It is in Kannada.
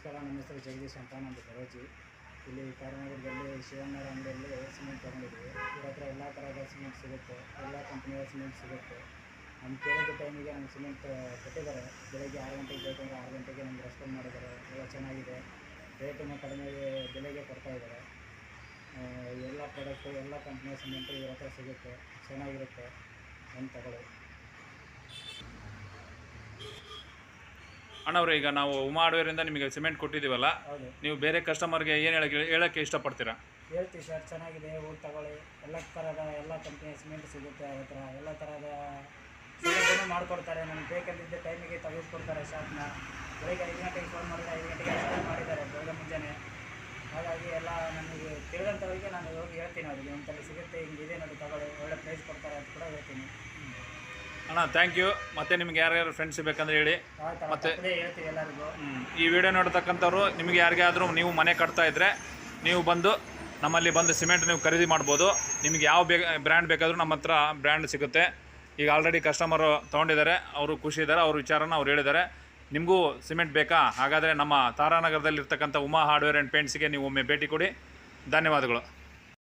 ನಮಸ್ಕಾರ ನಮ್ಮ ಹೆಸರು ಜಗದೀಶ್ ಅಂತ. ನಮ್ಮದು ಬರೋಜಿ. ಇಲ್ಲಿ ಕಾರ್ಯನಗರದಲ್ಲಿ ಶಿವಣ್ಣರ ಅಂಗಡಿಯಲ್ಲಿ ಸಿಮೆಂಟ್ ತೊಗೊಂಡಿದ್ವಿ ಇವ್ರ ಹತ್ರ ಎಲ್ಲ ಥರದ ಸಿಮೆಂಟ್ ಸಿಗುತ್ತೆ. ಎಲ್ಲ ಕಂಪ್ನಿಯ ಸಿಮೆಂಟ್ ಸಿಗುತ್ತೆ. ನಮ್ಮ ಕೇಳಿದ ಟೈಮಿಗೆ ನಮ್ಗೆ ಸಿಮೆಂಟ್ ಕೊಟ್ಟಿದ್ದಾರೆ. ಬೆಳಗ್ಗೆ ಆರು ಗಂಟೆಗೆ ಬೇಕಂದರೆ ಆರು ಗಂಟೆಗೆ ನಮ್ಗೆ ರೆಸ್ಪಾಂಡ್ ಮಾಡಿದ್ದಾರೆ. ಎಲ್ಲ ಚೆನ್ನಾಗಿದೆ. ರೇಟನ್ನು ಕಡಿಮೆ ಬೆಲೆಗೆ ಕೊಡ್ತಾ ಇದ್ದಾರೆ. ಆ, ಎಲ್ಲ ಪ್ರಾಡಕ್ಟು ಎಲ್ಲ ಕಂಪ್ನಿಯ ಸಿಮೆಂಟು ಇವ್ರ ಹತ್ರ ಸಿಗುತ್ತೆ. ಚೆನ್ನಾಗಿರುತ್ತೆ. ಅಂತ ತಗೊಳ್ಳಿ. ಅಣ್ಣವ್ರು ಈಗ ನಾವು ಉಮಾ ಹಾರ್ಡ್ವೇರಿಂದ ನಿಮಗೆ ಸಿಮೆಂಟ್ ಕೊಟ್ಟಿದ್ದೀವಲ್ಲ ಹೌದು. ನೀವು ಬೇರೆ ಕಸ್ಟಮರ್ಗೆ ಏನು ಹೇಳಕ್ಕೆ ಹೇಳಕ್ಕೆ ಇಷ್ಟಪಡ್ತೀರಾ? ಹೇಳ್ತೀವಿ ಸರ್ ಚೆನ್ನಾಗಿದೆ ಹೋಗಿ ತಗೊಳ್ಳಿ. ಎಲ್ಲ ಥರದ ಎಲ್ಲ ಕಂಪ್ನಿಯ ಸಿಮೆಂಟ್ ಸಿಗುತ್ತೆ ಅವ್ರ ಹತ್ರ. ಎಲ್ಲ ಥರದ ಸಿಮೆಂಟನ್ನು ಮಾಡಿಕೊಡ್ತಾರೆ. ನಮ್ಗೆ ಬೇಕಂದಿದ್ದ ಟೈಮಿಗೆ ತೆಗೆದುಕೊಡ್ತಾರೆ ಶಾಪ್ನ ಬೆಳಗ್ಗೆ ಐದು ಗಂಟೆಗೆ ಫೋನ್ ಮಾಡಿದ್ರೆ ಐದು ಗಂಟೆಗೆ ಸ್ಟಾರ್ಟ್ ಮಾಡಿದ್ದಾರೆ ಬೆಳಗ್ಗೆ ಮುಂಜಾನೆ. ಹಾಗಾಗಿ ಎಲ್ಲ ನನಗೆ ತಿಳಿದಂಥವರಿಗೆ ನಾನು ಹೋಗಿ ಹೇಳ್ತೀನಿ ಅವರಿಗೆ. ಒಂದ್ಸಲ ಸಿಗುತ್ತೆ ಇದೆ ನೋಡಿ ತಗೊಳ್ಳಿ ಒಳ್ಳೆ ಪ್ರೈಸ್ ಕೊಡ್ತಾರೆ ಅಂತ ಕೂಡ ಹೇಳ್ತೀನಿ. ಅಣ್ಣ ಥ್ಯಾಂಕ್ ಯು ಮತ್ತೆ ನಿಮ್ಗೆ ಯಾರ್ಯಾರು ಫ್ರೆಂಡ್ಸ್ ಬೇಕಂದ್ರೆ ಹೇಳಿ. ಮತ್ತೆ ಥರ ತಪ್ಪದೇ ಹೇಳ್ತೀವಿ ಎಲ್ಲರಿಗೂ. ಹ್ಮ್. ಈ ವಿಡಿಯೋ ನೋಡ್ತಕ್ಕಂಥವ್ರು ನಿಮಗೆ ಯಾರಿಗಾದರೂ ನೀವು ಮನೆ ಕಟ್ತಾ ಇದ್ದರೆ ನೀವು ಬಂದು ನಮ್ಮಲ್ಲಿ ಬಂದು ಸಿಮೆಂಟ್ ನೀವು ಖರೀದಿ ಮಾಡ್ಬೋದು. ನಿಮಗೆ ಯಾವ ಬೇ ಬ್ರ್ಯಾಂಡ್ ಬೇಕಾದರೂ ನಮ್ಮ ಹತ್ರ ಬ್ರ್ಯಾಂಡ್ ಸಿಗುತ್ತೆ. ಈಗ ಆಲ್ರೆಡಿ ಕಸ್ಟಮರು ತೊಗೊಂಡಿದ್ದಾರೆ ಅವರು ಖುಷಿ ಇದ್ದಾರೆ ಅವ್ರ ವಿಚಾರನ ಅವ್ರು ಹೇಳಿದ್ದಾರೆ. ನಿಮಗೂ ಸಿಮೆಂಟ್ ಬೇಕಾ? ಹಾಗಾದರೆ ನಮ್ಮ ತಾರಾನಗರದಲ್ಲಿರ್ತಕ್ಕಂಥ ಉಮಾ ಹಾರ್ಡ್ವೇರ್ ಆ್ಯಂಡ್ ಪೇಂಟ್ಸ್ಗೆ ನೀವು ಒಮ್ಮೆ ಭೇಟಿ ಕೊಡಿ. ಧನ್ಯವಾದಗಳು.